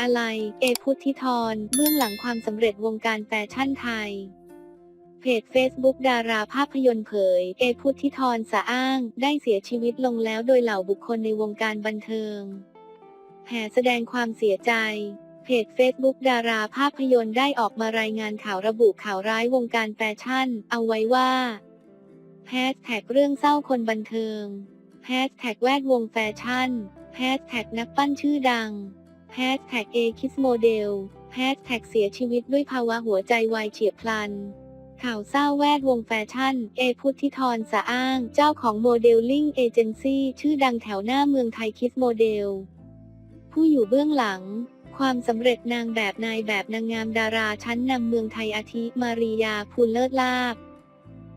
อะไร เอพุทธิธรเบื้องหลังความสำเร็จวงการแฟชั่นไทย เพจ Facebook ดาราภาพยนตร์เผย เอพุทธิธรสะอ้าง ได้เสียชีวิตลงแล้วโดยเหล่าบุคคลในวงการบันเทิงแผ่แสดงความเสียใจ เพจ Facebook ดาราภาพยนตร์ได้ออกมารายงานข่าวระบุข่าวร้ายวงการแฟชั่น เอาไว้ว่าแฮชแท็กเรื่องเศร้าคนบันเทิงแฮชแท็กแวดวงแฟชั่นแฮชแท็กนักปั้นชื่อดัง แฮชแท็กเอคิสโมเดลแฮชแท็กเสียชีวิตด้วยภาวะหัวใจวายเฉียบพลัน ข่าวเศร้าแวดวงแฟชั่น เอพุทธิธรสะอ้าง เจ้าของโมเดลลิ่งเอเจนซี่ชื่อดังแถวหน้าเมืองไทยคิสโมเดล ผู้อยู่เบื้องหลัง ความสำเร็จนางแบบนายแบบนางงามดาราชั้นนำเมืองไทยอาทิมาริยาภูลเลิศลาบ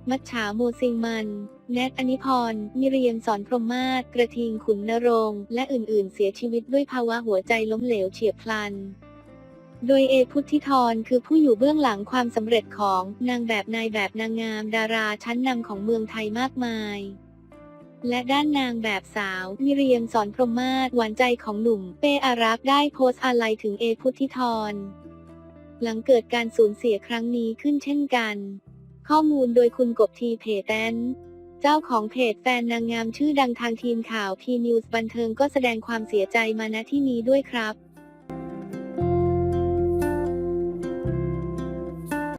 มัจฉาโมซิงมัน แนทอนิพร มิเรียมสอนพรหมมาศกระทิงขุนนรงค์และอื่นๆ เสียชีวิตด้วยภาวะหัวใจล้มเหลวเฉียบพลัน โดยเอพุทธิธรคือผู้อยู่เบื้องหลังความสำเร็จของนางแบบนายแบบนางงาม ดาราชั้นนำของเมืองไทยมากมาย และด้านนางแบบสาว มิเรียมสอนพรหมมาศหวานใจของหนุ่ม เป้อารักษ์ได้โพสต์อาลัยถึงเอพุทธิธรหลังเกิดการสูญเสียครั้งนี้ขึ้นเช่นกัน ข้อมูลโดยคุณกบทีเพจแตนเจ้าของเพจแฟนนางงามชื่อดังทางทีมข่าวพีนิวส์บันเทิงก็แสดงความเสียใจมาณที่นี้ด้วยครับ